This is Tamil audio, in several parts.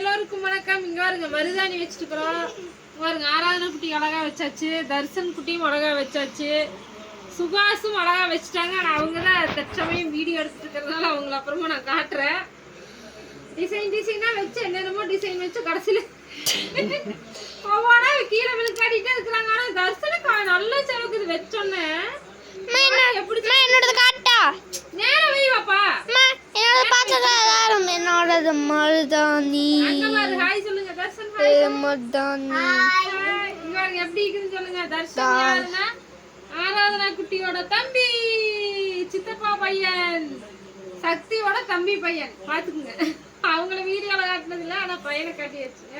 எல்லோருக்கும் வணக்கம். இங்க பாருங்க மருதாணி வச்சுட்டு இங்க பாருங்க ஆராதனை குட்டி அழகா வச்சாச்சு. தர்சன் குட்டியும் அழகா வச்சாச்சு. சுகாசும் அழகா வச்சுட்டாங்க. ஆனா அவங்க தான் தற்சமயம் வீடியோ எடுத்துட்டு இருக்கிறதுனால அவங்கள அப்புறமா நான் காட்டுறேன். டிசைன் டிசைனா வச்சு என்னென்னமோ டிசைன் வச்சு கடைசியில. ஒவ்வொன்றா கீழே விழுக்காட்டிட்டே இருக்கிறாங்க. ஆனா தர்சனுக்கு நல்லா செவக்குது. வச்சோன்னே. எப்படி என்னோடது என்னோடது மருதாணி. மருதாணி. எப்படி இருக்குன்னு சொல்லுங்க. தர்ஷன் ஆராதனா குட்டியோட தம்பி சித்தப்பா பையன். சக்தியோட தம்பி பையன். பாத்துக்குங்க. அவங்கள வீடியோல காட்டினது இல்ல ஆனா பையனை காட்டியாச்சு.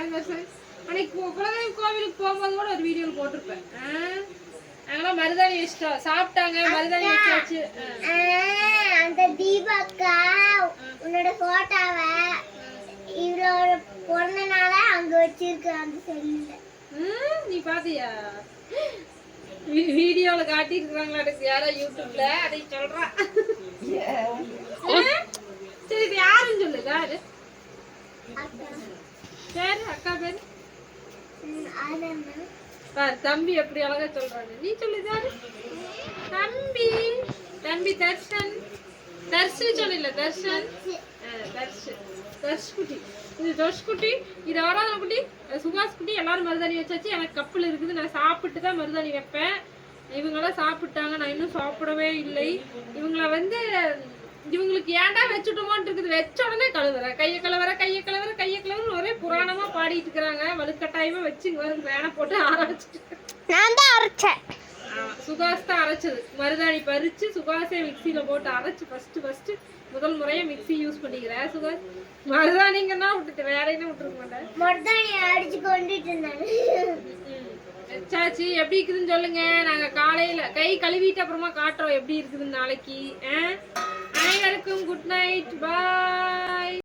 அன்னைக்கு கு- குலதெய்வ கோவிலுக்கு போகும்போது கூட ஒரு வீடியோல போட்டிருப்பேன்? நாங்களாம் மருதாணி வச்சிட்டோம் சாப்பிட்டாங்க மருதாணி வச்சாச்சு. அந்த தீபாக்கா உன்னோட போட்டோவை இவளோட பிறந்தனால அங்க வச்சிருக்க அந்த செல்லுல. ம், நீ பாத்தியா? வீடியோல காட்டியிருக்கிறாங்களா எனக்கு யாரோ யூடியூப்ல? அதை சொல்றா? சரி இது யாருன்னு சொல்லு யாரு? பேரு அக்கா பேரு? பாரு தம்பி எப்படி அழகா சொல்றாங்க நீ சொல்லு யாரு? தம்பி. தம்பி தர்ஷன். தர்ஷன் சொல்லல தர்ஷன் ஆ, தர்ஷ். குட்டி இது தர்ஷ் குட்டி இது ஆராதனை குட்டி அது குட்டி எல்லாரும் மருதாணி வச்சாச்சு. எனக்கு கப்பல் இருக்குது நான் சாப்பிட்டு தான் மருதாணி வைப்பேன். இவங்களாம் சாப்பிட்டாங்க நான் இன்னும் சாப்பிடவே இல்லை. இவங்கள வந்து இவங்களுக்கு ஏன்டா வச்சுட்டோமோன்னு இருக்குது வச்ச உடனே கழுவுறேன் கையை கழுவுற கையை கழுவுற கையை கழுவுற ஒரே புராணமா பாடிட்டு இருக்கிறாங்க. வலுக்கட்டாயமா வச்சு வேணை வரும் போட்டு ஆற நான் தான் அரைச்சேன். சுகாஸ் தான் அரைச்சது. மருதாணி பறிச்சு சுகாஸே மிக்சியில போட்டு அரைச்சு ஃபர்ஸ்ட் ஃபர்ஸ்ட் முதல் முறையா மிக்ஸி யூஸ் பண்ணிக்கிறேன். சுகாஸ் மருதாணிங்கன்னா விட்டுட்டு வேற என்ன விட்டுருக்க மாட்டேன்? மருதாணி அடிச்சு கொண்டுட்டு இருந்தாங்க ம். வச்சாச்சு எப்படி இருக்குதுன்னு சொல்லுங்க. நாங்க காலையில கை கழுவிட்டு அப்புறமா காட்டுறோம். எப்படி இருக்குதுன்னு நாளைக்கு? அனைவருக்கும் குட் நைட் பாய்